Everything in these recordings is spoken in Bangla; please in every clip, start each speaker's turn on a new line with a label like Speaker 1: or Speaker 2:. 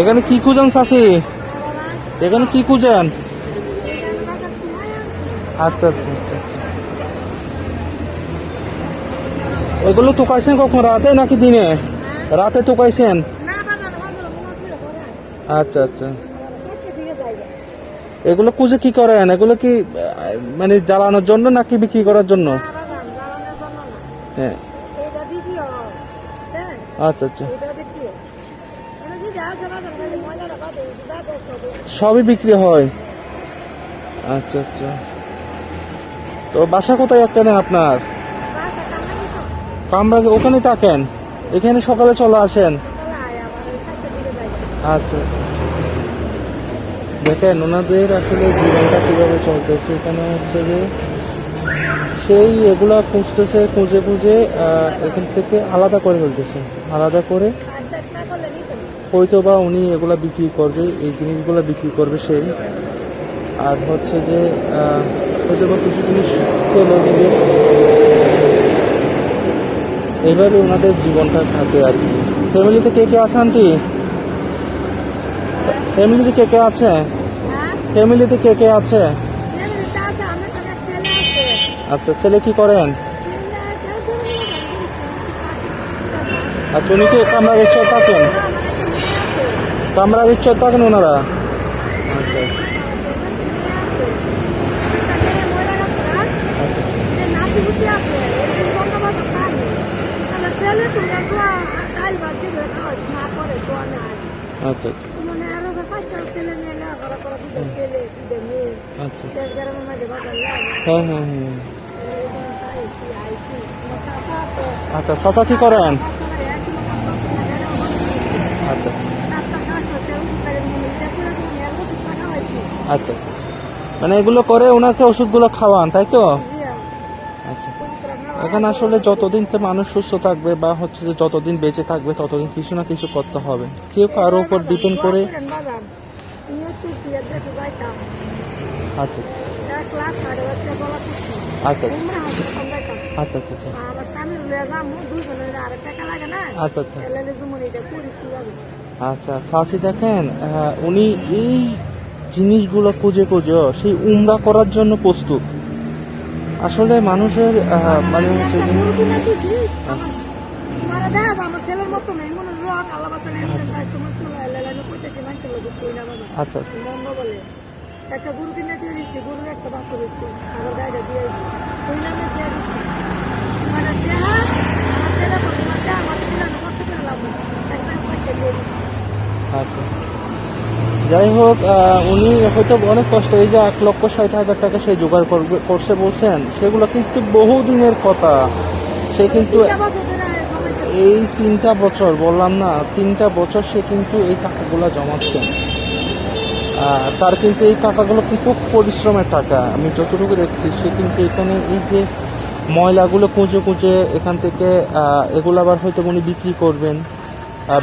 Speaker 1: এখানে কি খুঁজেন চাচি? এখানে কি খুঁজেন? আচ্ছা আচ্ছা আচ্ছা আচ্ছা। এগুলো টুকাইছেন কখন? রাতে নাকি দিনে? রাতে টুকাইছেন? আচ্ছা আচ্ছা। এগুলো কুজে কি করেন? এগুলো কি মানে জ্বালানোর জন্য নাকি বিক্রি করার জন্য? হ্যাঁ। আচ্ছা আচ্ছা। সবই বিক্রি হয়। আচ্ছা আচ্ছা। তো বাসা কোথায় একটা নেন আপনার? কামরা ওখানে থাকেন? এখানে সকালে চলে আসেন? আচ্ছা দেখেন, ওনাদের আসলে জীবনটা কীভাবে চলতেছে, এখানে হচ্ছে যে সেই এগুলা খুঁজতেছে, খুঁজে খুঁজে এখান থেকে আলাদা করে ফেলতেছে। আলাদা করে হয়তো বা উনি এগুলা বিক্রি করবে এই জিনিসগুলো বিক্রি করবে সেই আর হচ্ছে যে হয়তো বা কিছু জিনিস চলে দিবে এবারে ওনাদের জীবনটা থাকে আর কি। ফ্যামিলিতে কে কে আছে আন্টি? ফ্যামিলিতে কে কে আছে? ফ্যামিলিতে কে কে আছে? আচ্ছা ছেলে কি করেন? আচ্ছা উনি কি কামরার ইচ্ছা থাকেন কামরার ইচ্ছা থাকেন ওনারা। আচ্ছা আচ্ছা। আচ্ছা। হ্যাঁ হ্যাঁ হ্যাঁ। আচ্ছা কি করেন? আচ্ছা। আচ্ছা। মানে এগুলো করে ওনাকে ওষুধগুলো খাওয়ান তাই তো? আচ্ছা। এখানে আসলে যতদিন তো মানুষ সুস্থ থাকবে বা হচ্ছে যে যতদিন বেঁচে থাকবে ততদিন কিছু না কিছু করতে হবে। কেউ কারোর উপর ডিপেন্ড করে আচ্ছা। আচ্ছা। আচ্ছা আচ্ছা আচ্ছা। আচ্ছা আচ্ছা।
Speaker 2: করি
Speaker 1: আচ্ছা সাসি দেখেন উনি এই জিনিসগুলো খুঁজে খুঁজে সেই উমরা করার জন্য প্রস্তুত। আসলে মানুষের মানে
Speaker 2: একটা কিনা দিয়ে দিছি একটা গাড়িটা দিয়ে দিয়ে দিছি মানে দেহা আমার ছেলে তোমার দেহা আমার দিলাম কষ্ট করে লাভ নেই। একটা পয়সা দিয়ে দিছি
Speaker 1: আচ্ছা যাই হোক উনি হয়তো অনেক কষ্ট এই যে এক লক্ষ ষাট হাজার টাকা সে জোগাড় করবে করছে বলছেন সেগুলো কিন্তু বহু দিনের কথা। সে কিন্তু। এই তিনটা বছর বললাম না তিনটা বছর সে কিন্তু এই টাকাগুলো জমাচ্ছেন তার কিন্তু এই টাকাগুলো কিন্তু খুব পরিশ্রমের টাকা। আমি যতটুকু দেখছি সে কিন্তু এখানে এই যে ময়লাগুলো কুঁজে কুঁজে এখান থেকে এগুলো আবার হয়তো উনি বিক্রি করবেন।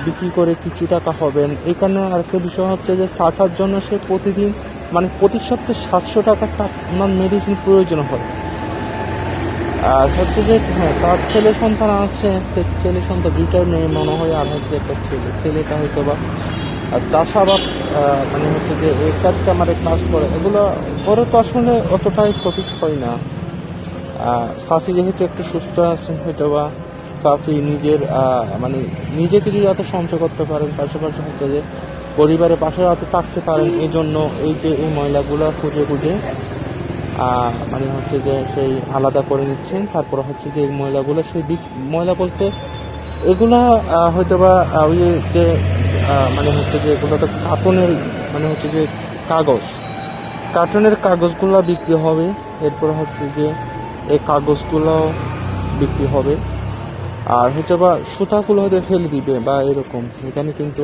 Speaker 1: বিক্রি করে কিছু টাকা হবেন। এখানে আরেকটা বিষয় হচ্ছে যে সাঁচার জন্য সে প্রতিদিন মানে প্রতি সপ্তাহে সাতশো টাকা ওনার মেডিসিন প্রয়োজন হয়। আর হচ্ছে যে হ্যাঁ তার ছেলে সন্তান আছে ছেলে সন্তান দুইটা মেয়ে, মনে হয় আর হচ্ছে একটা ছেলে। ছেলেটা হয়তো বা আর চাষাবাদ মানে হচ্ছে যে এই কাজটা আমার কাজ করে। এগুলো করে তো আসলে অতটাই সঠিক হয় না। চাষি যেহেতু একটু সুস্থ আছেন হয়তো বা চাষি নিজের মানে নিজে কিছু যাতে সঞ্চয় করতে পারেন, পাশাপাশি হচ্ছে যে পরিবারের পাশে যাতে থাকতে পারেন এই জন্য এই যে এই ময়লাগুলো খুঁজে খুঁজে মানে হচ্ছে যে সেই আলাদা করে নিচ্ছেন। তারপর হচ্ছে যে এই ময়লাগুলো সেই দিক ময়লা বলতে এগুলা হয়তো বা ওই যে মানে হচ্ছে যে এগুলো তো কার্টনের মানে হচ্ছে যে কাগজ। কার্টনের কাগজগুলো বিক্রি হবে, এরপর হচ্ছে যে এই কাগজগুলো বিক্রি হবে। আর হচ্ছে বা সুতাগুলো হয়তো ফেলে দিবে বা এরকম। এখানে কিন্তু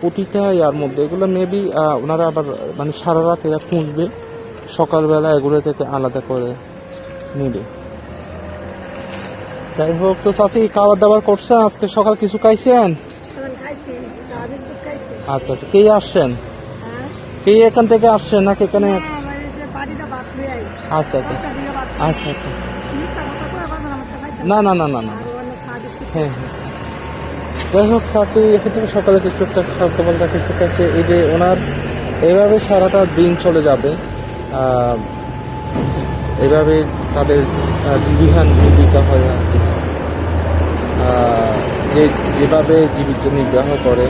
Speaker 1: প্রতিটা ইয়ার মধ্যে এগুলো মেবি ওনারা আবার মানে সারা রাত এরা খুঁজবে সকালবেলা এগুলো থেকে আলাদা করে নেবে। যাই হোক তো চাচি খাবার দাবার করছেন আজকে সকাল কিছু খাইছেন? আচ্ছা আচ্ছা। কে আসছেন?
Speaker 2: হ্যাঁ?
Speaker 1: কে এখান থেকে আসছেন নাকি এখানে? আচ্ছা আচ্ছা। আচ্ছা আচ্ছা। না না না না না। হ্যাঁ হ্যাঁ। যাই হোক সাথে থেকে সকালে চোখটা খালতে বলতে সেটা হচ্ছে এই যে ওনার এভাবে সারাটা দিন চলে যাবে এভাবে তাদের আহ, জীবিকা হয় আর কি। যে যেভাবে জীবিকা নির্বাহ করে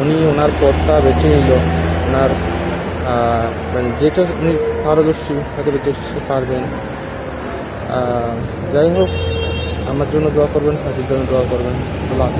Speaker 1: উনি ওনার পথটা বেছে নিল ওনার মানে যেটা উনি পারদর্শী তাকে সে পারবেন। যাই হোক আমার জন্য দোয়া করবেন সাথীর জন্য দোয়া করবেন আল্লাহ।